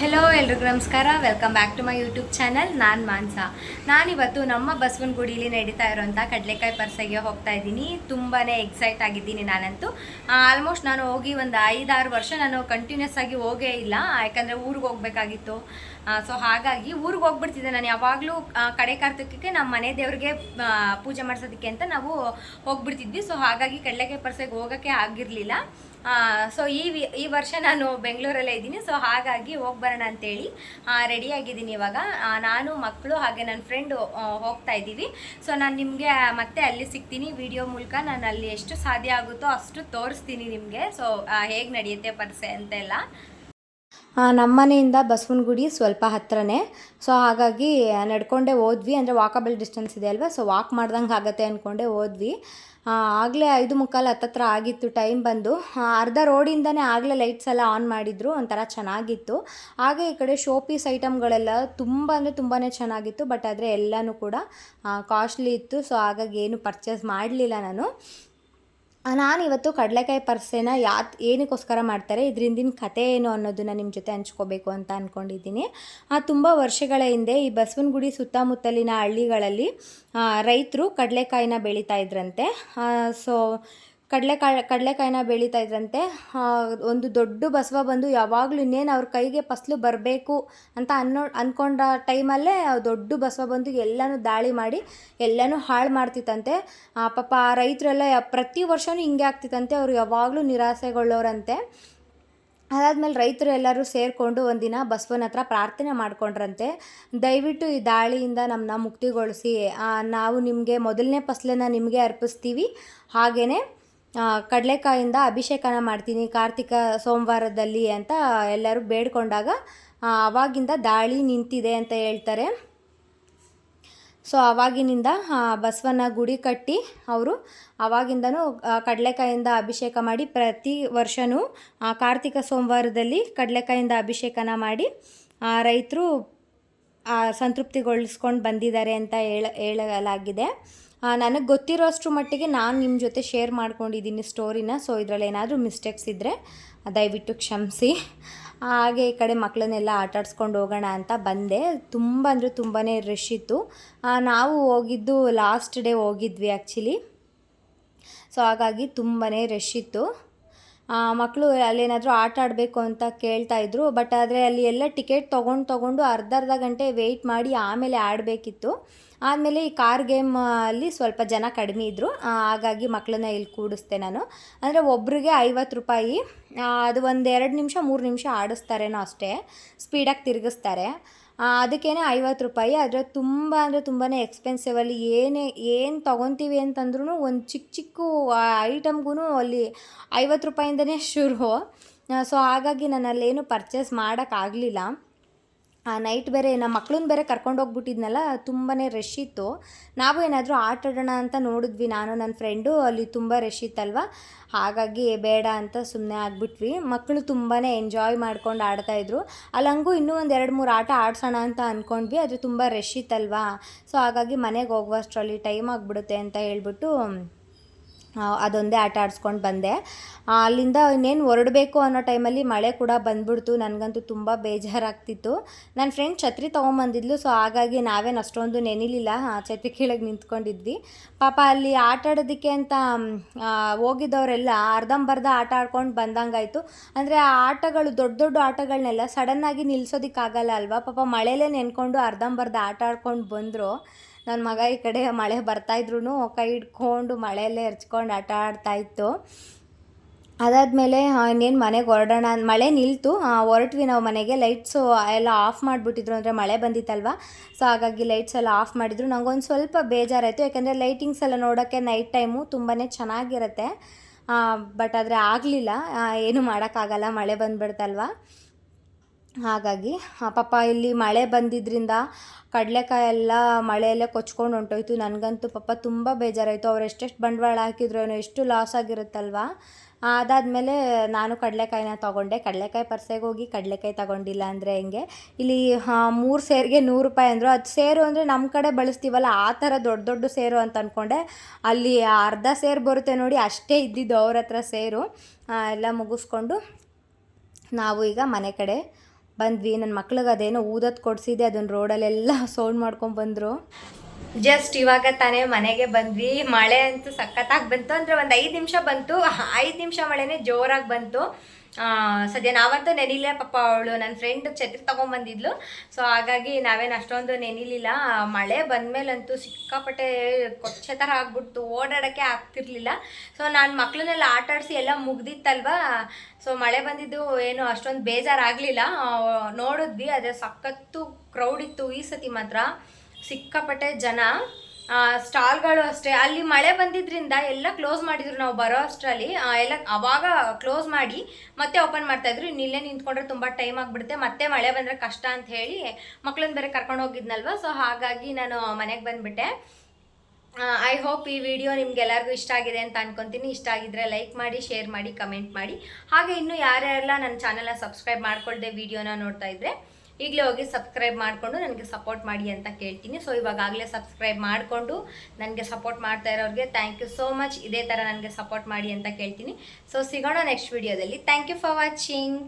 Hello ಎಲ್ರಿಗೂ ನಮಸ್ಕಾರ. Welcome back to my YouTube channel ನಾನು ಮಾನ್ಸ. ನಾನಿವತ್ತು ನಮ್ಮ ಬಸವನಗುಡಿಲಿ ನಡೀತಾ ಇರೋಂಥ ಕಡಲೆಕಾಯಿ ಪರ್ಸೆಗೆ ಹೋಗ್ತಾ ಇದ್ದೀನಿ. ತುಂಬಾ ಎಕ್ಸೈಟ್ ಆಗಿದ್ದೀನಿ ನಾನಂತೂ. ಆಲ್ಮೋಸ್ಟ್ ನಾನು ಹೋಗಿ ಒಂದು ಐದಾರು ವರ್ಷ ನಾನು ಕಂಟಿನ್ಯೂಸ್ ಆಗಿ ಹೋಗೇ ಇಲ್ಲ. ಯಾಕಂದರೆ ಊರಿಗೆ ಹೋಗಬೇಕಾಗಿತ್ತು. ಸೊ ಹಾಗಾಗಿ ಊರಿಗೆ ಹೋಗ್ಬಿಡ್ತಿದ್ದೆ ನಾನು. ಯಾವಾಗಲೂ ಕಡೆ ಕಾರ್ತಿಕಕ್ಕೆ ನಮ್ಮ ಮನೆ ದೇವ್ರಿಗೆ ಪೂಜೆ ಮಾಡಿಸೋದಕ್ಕೆ ಅಂತ ನಾವು ಹೋಗ್ಬಿಡ್ತಿದ್ವಿ. ಸೊ ಹಾಗಾಗಿ ಕಡಲೆಕಾಯಿ ಪರ್ಸೆಗೆ ಹೋಗೋಕ್ಕೆ ಆಗಿರಲಿಲ್ಲ. ಸೊ ಈ ಈ ವರ್ಷ ನಾನು ಬೆಂಗಳೂರಲ್ಲೇ ಇದ್ದೀನಿ. ಸೊ ಹಾಗಾಗಿ ಹೋಗಿ ಬರೋಣ ಅಂತೇಳಿ ರೆಡಿ ಆಗಿದ್ದೀನಿ ಇವಾಗ. ನಾನು, ಮಕ್ಕಳು ಹಾಗೆ ನನ್ನ ಫ್ರೆಂಡು ಹೋಗ್ತಾ ಇದ್ದೀವಿ. ಸೊ ನಾನು ನಿಮಗೆ ಮತ್ತೆ ಅಲ್ಲಿ ಸಿಗ್ತೀನಿ. ವಿಡಿಯೋ ಮೂಲಕ ನಾನು ಅಲ್ಲಿ ಎಷ್ಟು ಸಾಧ್ಯ ಆಗುತ್ತೋ ಅಷ್ಟು ತೋರಿಸ್ತೀನಿ ನಿಮಗೆ. ಸೊ ಹೇಗೆ ನಡೆಯುತ್ತೆ ಪರ್ಸೆ ಅಂತೆಲ್ಲ. ನಮ್ಮ ಮನೆಯಿಂದ ಬಸವನಗುಡಿ ಸ್ವಲ್ಪ ಹತ್ತಿರನೇ ಸೊ ಹಾಗಾಗಿ ನಡ್ಕೊಂಡೇ ಹೋದ್ವಿ. ಅಂದರೆ ವಾಕಬಲ್ ಡಿಸ್ಟೆನ್ಸ್ ಇದೆ ಅಲ್ವಾ? ಸೊ ವಾಕ್ ಮಾಡ್ದಂಗೆ ಆಗತ್ತೆ ಅಂದ್ಕೊಂಡೆ ಹೋದ್ವಿ. ಆಗಲೇ ಐದು ಮುಕ್ಕಾಲು ಹತ್ತತ್ರ ಆಗಿತ್ತು ಟೈಮ್ ಬಂದು. ಅರ್ಧ ರೋಡಿಂದನೇ ಆಗಲೇ ಲೈಟ್ಸ್ ಎಲ್ಲ ಆನ್ ಮಾಡಿದ್ರು. ಒಂಥರ ಚೆನ್ನಾಗಿತ್ತು. ಹಾಗೆ ಈ ಕಡೆ ಶೋ ಪೀಸ್ ಐಟಮ್ಗಳೆಲ್ಲ ತುಂಬ ಅಂದರೆ ತುಂಬಾ ಚೆನ್ನಾಗಿತ್ತು. ಬಟ್ ಆದರೆ ಎಲ್ಲನೂ ಕೂಡ ಕಾಸ್ಟ್ಲಿ ಇತ್ತು. ಸೊ ಹಾಗಾಗಿ ಏನು ಪರ್ಚೇಸ್ ಮಾಡಲಿಲ್ಲ ನಾನು. ನಾನು ಇವತ್ತು ಕಡಲೆಕಾಯಿ ಪರ್ಸೆನ ಯಾ ಏನಕ್ಕೋಸ್ಕರ ಮಾಡ್ತಾರೆ? ಇದರಿಂದಿನ ಕತೆ ಏನು ಅನ್ನೋದನ್ನು ನಿಮ್ಮ ಜೊತೆ ಹಂಚ್ಕೋಬೇಕು ಅಂತ ಅಂದ್ಕೊಂಡಿದ್ದೀನಿ ತುಂಬ ವರ್ಷಗಳ ಹಿಂದೆ ಈ ಬಸವನಗುಡಿ ಸುತ್ತಮುತ್ತಲಿನ ಹಳ್ಳಿಗಳಲ್ಲಿ ರೈತರು ಕಡಲೆಕಾಯಿನ ಬೆಳೀತಾ ಇದ್ರಂತೆ. ಸೊ ಕಡಲೆಕಾಯಿ ಕಡಲೆಕಾಯಿನ ಬೆಳೀತಾ ಇದ್ರಂತೆ. ಒಂದು ದೊಡ್ಡ ಬಸವ ಬಂದು ಯಾವಾಗಲೂ ಇನ್ನೇನು ಅವ್ರ ಕೈಗೆ ಫಸಲು ಬರಬೇಕು ಅಂತ ಅನ್ನೋ ಅಂದ್ಕೊಂಡ ಟೈಮಲ್ಲೇ ದೊಡ್ಡ ಬಸವ ಬಂದು ಎಲ್ಲನೂ ದಾಳಿ ಮಾಡಿ, ಎಲ್ಲನೂ ಹಾಳು ಮಾಡ್ತಿತ್ತಂತೆ. ಪಾಪ ಆ ರೈತರೆಲ್ಲ ಪ್ರತಿ ವರ್ಷವೂ ಹಿಂಗೆ ಆಗ್ತಿತ್ತಂತೆ. ಅವ್ರು ಯಾವಾಗಲೂ ನಿರಾಸೆಗೊಳ್ಳೋರಂತೆ. ಅದಾದಮೇಲೆ ರೈತರು ಎಲ್ಲರೂ ಸೇರಿಕೊಂಡು ಒಂದಿನ ಬಸವನ ಹತ್ರ ಪ್ರಾರ್ಥನೆ ಮಾಡ್ಕೊಂಡ್ರಂತೆ. ದಯವಿಟ್ಟು ಈ ದಾಳಿಯಿಂದ ನಮ್ಮನ್ನ ಮುಕ್ತಿಗೊಳಿಸಿ ನಾವು ನಿಮಗೆ ಮೊದಲನೇ ಫಸಲನ್ನು ನಿಮಗೆ ಅರ್ಪಿಸ್ತೀವಿ. ಹಾಗೆಯೇ ಕಡಲೆಕಾಯಿಂದ ಅಭಿಷೇಕನ ಮಾಡ್ತೀನಿ ಕಾರ್ತಿಕ ಸೋಮವಾರದಲ್ಲಿ ಅಂತ ಎಲ್ಲರೂ ಬೇಡ್ಕೊಂಡಾಗ ಅವಾಗಿಂದ ದಾಳಿ ನಿಂತಿದೆ ಅಂತ ಹೇಳ್ತಾರೆ. ಸೊ ಅವಾಗಿನಿಂದ ಬಸವನ ಗುಡಿ ಕಟ್ಟಿ ಅವರು ಅವಾಗಿಂದನೂ ಆ, ಕಡಲೆಕಾಯಿಂದ ಅಭಿಷೇಕ ಮಾಡಿ ಪ್ರತಿ ವರ್ಷವೂ ಕಾರ್ತಿಕ ಸೋಮವಾರದಲ್ಲಿ ಕಡಲೆಕಾಯಿಂದ ಅಭಿಷೇಕನ ಮಾಡಿ ರೈತರು ಸಂತೃಪ್ತಿಗೊಳಿಸ್ಕೊಂಡು ಬಂದಿದ್ದಾರೆ ಅಂತ ಹೇಳ ಹೇಳಲಾಗಿದೆ. ನನಗೆ ಗೊತ್ತಿರೋಷ್ಟು ಮಟ್ಟಿಗೆ ನಾನು ನಿಮ್ಮ ಜೊತೆ ಶೇರ್ ಮಾಡ್ಕೊಂಡಿದ್ದೀನಿ ಸ್ಟೋರಿನ ಸೊ ಇದರಲ್ಲಿ ಏನಾದರೂ ಮಿಸ್ಟೇಕ್ಸ್ ಇದ್ದರೆ ದಯವಿಟ್ಟು ಕ್ಷಮಿಸಿ. ಹಾಗೆ ಈ ಕಡೆ ಮಕ್ಕಳನ್ನೆಲ್ಲ ಆಟ ಆಡ್ಸ್ಕೊಂಡು ಹೋಗೋಣ ಅಂತ ಬಂದೆ. ತುಂಬ ಅಂದರೆ ತುಂಬಾ ರಶ್ ಇತ್ತು. ನಾವು ಹೋಗಿದ್ದು ಲಾಸ್ಟ್ ಡೇ ಹೋಗಿದ್ವಿ ಆ್ಯಕ್ಚುಲಿ ಸೊ ಹಾಗಾಗಿ ತುಂಬಾ ರಶ್ ಇತ್ತು. ಮಕ್ಕಳು ಅಲ್ಲೇನಾದರೂ ಆಟ ಆಡಬೇಕು ಅಂತ ಕೇಳ್ತಾ ಇದ್ರು. ಬಟ್ ಆದರೆ ಅಲ್ಲಿ ಎಲ್ಲ ಟಿಕೆಟ್ ತೊಗೊಂಡು ತೊಗೊಂಡು ಅರ್ಧ ಅರ್ಧ ಗಂಟೆ ವೆಯ್ಟ್ ಮಾಡಿ ಆಮೇಲೆ ಆಡಬೇಕಿತ್ತು. ಆದಮೇಲೆ ಈ ಕಾರ್ ಗೇಮ್ ಅಲ್ಲಿ ಸ್ವಲ್ಪ ಜನ ಕಡಿಮೆ ಇದ್ದರು ಹಾಗಾಗಿ ಮಕ್ಕಳನ್ನ ಇಲ್ಲಿ ಕೂಡಿಸ್ದೆ ನಾನು. ಅಂದರೆ ಒಬ್ಬರಿಗೆ ಐವತ್ತು ರೂಪಾಯಿ ಅದು ಒಂದು ಎರಡು ನಿಮಿಷ, ಮೂರು ನಿಮಿಷ ಆಡಿಸ್ತಾರೇನೋ ಅಷ್ಟೇ. ಸ್ಪೀಡಾಗಿ ತಿರುಗಿಸ್ತಾರೆ. ಅದಕ್ಕೇನೆ ಐವತ್ತು ರೂಪಾಯಿ. ಆದರೆ ತುಂಬ ಅಂದರೆ ತುಂಬಾ ಎಕ್ಸ್ಪೆನ್ಸಿವಲ್ಲಿ ಏನೇ, ಏನು ತೊಗೊತೀವಿ ಅಂತಂದ್ರೂ ಒಂದು ಚಿಕ್ಕ ಚಿಕ್ಕ ಐಟಮ್ಗೂ ಅಲ್ಲಿ ಐವತ್ತು ರೂಪಾಯಿಂದನೇ ಶುರು. ಸೊ ಹಾಗಾಗಿ ನಾನು ಅಲ್ಲೇನು ಪರ್ಚೇಸ್ ಮಾಡೋಕ್ಕಾಗಲಿಲ್ಲ ನೈಟ್ ಬೇರೆ ನಮ್ಮ ಮಕ್ಳನ್ನ ಬೇರೆ ಕರ್ಕೊಂಡು ಹೋಗ್ಬಿಟ್ಟಿದ್ನಲ್ಲ ತುಂಬಾ ರಶ್ ಇತ್ತು. ನಾವು ಏನಾದರೂ ಆಟ ಆಡೋಣ ಅಂತ ನೋಡಿದ್ವಿ ನಾನು ನನ್ನ ಫ್ರೆಂಡು ಅಲ್ಲಿ ತುಂಬ ರಶ್ ಇತ್ತಲ್ವ? ಹಾಗಾಗಿ ಬೇಡ ಅಂತ ಸುಮ್ಮನೆ ಆಗಿಬಿಟ್ವಿ. ಮಕ್ಕಳು ತುಂಬಾ ಎಂಜಾಯ್ ಮಾಡ್ಕೊಂಡು ಆಡ್ತಾಯಿದ್ರು ಅಲ್ಲಂಗೂ ಇನ್ನೂ ಒಂದು ಎರಡು ಮೂರು ಆಟ ಆಡ್ಸೋಣ ಅಂತ ಅಂದ್ಕೊಂಡ್ವಿ ಆದರೆ ತುಂಬ ರಶ್ ಇತ್ತಲ್ವಾ? ಸೊ ಹಾಗಾಗಿ ಮನೆಗೆ ಹೋಗುವಷ್ಟರಲ್ಲಿ ಟೈಮ್ ಆಗಿಬಿಡುತ್ತೆ ಅಂತ ಹೇಳ್ಬಿಟ್ಟು ಆ, ಅದೊಂದೇ ಆಟ ಆಡಿಸ್ಕೊಂಡು ಬಂದೆ. ಅಲ್ಲಿಂದ ಇನ್ನೇನು ಹೊರಡಬೇಕು ಅನ್ನೋ ಟೈಮಲ್ಲಿ ಮಳೆ ಕೂಡ ಬಂದ್ಬಿಡ್ತು. ನನಗಂತೂ ತುಂಬ ಬೇಜಾರಾಗ್ತಿತ್ತು. ನನ್ನ ಫ್ರೆಂಡ್ ಛತ್ರಿ ತೊಗೊಂಬಂದಿದ್ಲು ಸೊ ಹಾಗಾಗಿ ನಾವೇನು ಅಷ್ಟೊಂದು ನೆನಿಲಿಲ್ಲ. ಛತ್ರಿ ಕೀಳಗೆ ನಿಂತ್ಕೊಂಡಿದ್ವಿ. ಪಾಪ ಅಲ್ಲಿ ಆಟ ಆಡೋದಕ್ಕೆ ಅಂತ ಹೋಗಿದ್ದವರೆಲ್ಲ ಅರ್ಧಂಬರ್ಧ ಆಟ ಆಡ್ಕೊಂಡು ಬಂದಂಗಾಯಿತು. ಅಂದರೆ ಆ ಆಟಗಳು, ದೊಡ್ಡ ದೊಡ್ಡ ಆಟಗಳನ್ನೆಲ್ಲ ಸಡನ್ನಾಗಿ ನಿಲ್ಲಿಸೋದಕ್ಕಾಗಲ್ಲ ಅಲ್ವಾ? ಪಾಪ ಮಳೆಲೇ ನೆನ್ಕೊಂಡು ಅರ್ಧಂಬರ್ಧ ಆಟ ಆಡ್ಕೊಂಡು ಬಂದರು. ನನ್ನ ಮಗ ಈ ಕಡೆ ಮಳೆ ಬರ್ತಾಯಿದ್ರು ಕೈ ಹಿಡ್ಕೊಂಡು ಮಳೆಯಲ್ಲೇ ಎರ್ಚ್ಕೊಂಡು ಆಟ ಆಡ್ತಾ ಇತ್ತು. ಅದಾದಮೇಲೆ ಇನ್ನೇನು ಮನೆಗೆ ಹೊರಡೋಣ ಮಳೆ ನಿಲ್ತು. ಹೊರಟ್ವಿ ನಾವು ಮನೆಗೆ. ಲೈಟ್ಸು ಎಲ್ಲ ಆಫ್ ಮಾಡಿಬಿಟ್ಟಿದ್ರು ಅಂದರೆ ಮಳೆ ಬಂದಿತ್ತಲ್ವ? ಸೊ, ಹಾಗಾಗಿ ಲೈಟ್ಸ್ ಎಲ್ಲ ಆಫ್ ಮಾಡಿದ್ರು. ನಂಗೊಂದು ಸ್ವಲ್ಪ ಬೇಜಾರಾಯಿತು. ಯಾಕೆಂದರೆ ಲೈಟಿಂಗ್ಸ್ ಎಲ್ಲ ನೋಡೋಕ್ಕೆ ನೈಟ್ ಟೈಮು ತುಂಬಾ ಚೆನ್ನಾಗಿರುತ್ತೆ. ಬಟ್ ಆದರೆ ಆಗಲಿಲ್ಲ. ಏನು ಮಾಡೋಕ್ಕಾಗಲ್ಲ. ಮಳೆ ಬಂದ್ಬಿಡ್ತಲ್ವ? ಹಾಗಾಗಿ ಪಾಪ ಇಲ್ಲಿ ಮಳೆ ಬಂದಿದ್ದರಿಂದ ಕಡಲೆಕಾಯಿ ಎಲ್ಲ ಮಳೆಯಲ್ಲೇ ಕೊಚ್ಕೊಂಡು ಹೊಂಟೋಯ್ತು. ನನಗಂತೂ ಪಾಪ ತುಂಬ ಬೇಜಾರಾಯಿತು. ಅವ್ರು ಎಷ್ಟೆಷ್ಟು ಬಂಡವಾಳ ಹಾಕಿದ್ರು ಏನೋ ಎಷ್ಟು ಲಾಸ್ ಆಗಿರುತ್ತಲ್ವ? ಅದಾದಮೇಲೆ ನಾನು ಕಡಲೆಕಾಯಿನ ತೊಗೊಂಡೆ. ಕಡಲೆಕಾಯಿ ಪರ್ಸೆಗೆ ಹೋಗಿ ಕಡಲೆಕಾಯಿ ತಗೊಂಡಿಲ್ಲ ಅಂದರೆ ಹೆಂಗೆ? ಇಲ್ಲಿ ಮೂರು ಸೇರಿಗೆ ನೂರು ರೂಪಾಯಿ ಅಂದರು. ಅದು ಸೇರು ಅಂದರೆ ನಮ್ಮ ಕಡೆ ಬಳಸ್ತೀವಲ್ಲ, ಆ ಥರ ದೊಡ್ಡ ದೊಡ್ಡ ಸೇರು ಅಂತ ಅಂದ್ಕೊಂಡೆ ಅಲ್ಲಿ ಅರ್ಧ ಸೇರು ಬರುತ್ತೆ ನೋಡಿ, ಅಷ್ಟೇ ಇದ್ದಿದ್ದು ಅವ್ರ ಹತ್ರ ಸೇರು. ಎಲ್ಲ ಮುಗಿಸ್ಕೊಂಡು ನಾವು ಈಗ ಮನೆ ಕಡೆ ಬಂದ್ವಿ. ನನ್ನ ಮಕ್ಳಿಗೆ ಅದೇನೋ ಊದತ್ ಕೊಡ್ಸಿದೆ. ಅದನ್ನ ರೋಡಲ್ಲೆಲ್ಲ ಸೌಂಡ್ ಮಾಡ್ಕೊಂಡು ಬಂದ್ರು. ಜಸ್ಟ್ ಇವಾಗ ತಾನೇ ಮನೆಗೆ ಬಂದ್ವಿ. ಮಳೆ ಅಂತೂ ಸಖತ್ತಾಗಿ ಬಂತು. ಅಂದರೆ ಒಂದು ಐದು ನಿಮಿಷ ಬಂತು. ಐದು ನಿಮಿಷ ಮಳೆನೇ ಜೋರಾಗಿ ಬಂತು. ಸದ್ಯ ನಾವಂತೂ ನೆನಿಲ್ಲ ಪಾಪ ಅವಳು ನನ್ನ ಫ್ರೆಂಡ್ ಛತ್ರಿ ತೊಗೊಂಬಂದಿದ್ಲು ಸೊ ಹಾಗಾಗಿ ನಾವೇನು ಅಷ್ಟೊಂದು ನೆನಿಲಿಲ್ಲ. ಮಳೆ ಬಂದಮೇಲಂತೂ ಸಿಕ್ಕಾಪಟ್ಟೆ ಕೊಚ್ಚೆ ಥರ ಆಗ್ಬಿಡ್ತು. ಓಡಾಡೋಕ್ಕೆ ಆಗ್ತಿರ್ಲಿಲ್ಲ. ಸೊ ನಾನು ಮಕ್ಕಳನ್ನೆಲ್ಲ ಆಟ ಆಡಿಸಿ ಎಲ್ಲ ಮುಗ್ದಿತ್ತಲ್ವಾ? ಸೊ ಮಳೆ ಬಂದಿದ್ದು ಏನು ಅಷ್ಟೊಂದು ಬೇಜಾರಾಗಲಿಲ್ಲ. ನೋಡಿದ್ವಿ ಅದೇ ಸಖತ್ತು ಕ್ರೌಡ್ ಇತ್ತು ಈ ಸತಿ ಮಾತ್ರ. ಸಿಕ್ಕಾಪಟ್ಟೆ ಜನ. ಸ್ಟಾಲ್ಗಳು ಅಷ್ಟೇ. ಅಲ್ಲಿ ಮಳೆ ಬಂದಿದ್ರಿಂದ ಎಲ್ಲ ಕ್ಲೋಸ್ ಮಾಡಿದ್ರು ನಾವು ಬರೋ ಅಷ್ಟರಲ್ಲಿ. ಎಲ್ಲ ಅವಾಗ ಕ್ಲೋಸ್ ಮಾಡಿ ಮತ್ತೆ ಓಪನ್ ಮಾಡ್ತಾ ಇದ್ರು. ಇಲ್ಲೇ ನಿಂತ್ಕೊಂಡ್ರೆ ತುಂಬ ಟೈಮ್ ಆಗಿಬಿಡುತ್ತೆ. ಮತ್ತೆ ಮಳೆ ಬಂದರೆ ಕಷ್ಟ ಅಂತ ಹೇಳಿ ಮಕ್ಳನ್ನ ಬೇರೆ ಕರ್ಕೊಂಡು ಹೋಗಿದ್ನಲ್ವ? ಸೊ ಹಾಗಾಗಿ ನಾನು ಮನೆಗೆ ಬಂದುಬಿಟ್ಟೆ. ಐ ಹೋಪ್ ಈ ವಿಡಿಯೋ ನಿಮ್ಗೆಲ್ಲರಿಗೂ ಇಷ್ಟ ಆಗಿದೆ ಅಂತ ಅನ್ಕೊತೀನಿ. ಇಷ್ಟ ಆಗಿದ್ರೆ ಲೈಕ್ ಮಾಡಿ ಶೇರ್ ಮಾಡಿ ಕಮೆಂಟ್ ಮಾಡಿ. ಹಾಗೆ ಇನ್ನು ಯಾರ್ಯಾರೆಲ್ಲ ನನ್ನ ಚಾನಲ್ನ ಸಬ್ಸ್ಕ್ರೈಬ್ ಮಾಡ್ಕೊಳ್ದೆ ವಿಡಿಯೋನ ನೋಡ್ತಾ ಇದ್ರೆ ಈಗಲೇ ಹೋಗಿ ಸಬ್ಸ್ಕ್ರೈಬ್ ಮಾಡಿಕೊಂಡು ನನಗೆ ಸಪೋರ್ಟ್ ಮಾಡಿ ಅಂತ ಕೇಳ್ತೀನಿ. ಸೊ ಇವಾಗಾಗಲೇ ಸಬ್ಸ್ಕ್ರೈಬ್ ಮಾಡಿಕೊಂಡು ನನಗೆ ಸಪೋರ್ಟ್ ಮಾಡ್ತಾ ಇರೋರಿಗೆ ಥ್ಯಾಂಕ್ ಯು ಸೋ ಮಚ್ ಇದೇ ಥರ ನನಗೆ ಸಪೋರ್ಟ್ ಮಾಡಿ ಅಂತ ಕೇಳ್ತೀನಿ. ಸೊ ಸಿಗೋಣ ನೆಕ್ಸ್ಟ್ ವಿಡಿಯೋದಲ್ಲಿ ಥ್ಯಾಂಕ್ ಯು ಫಾರ್ ವಾಚಿಂಗ್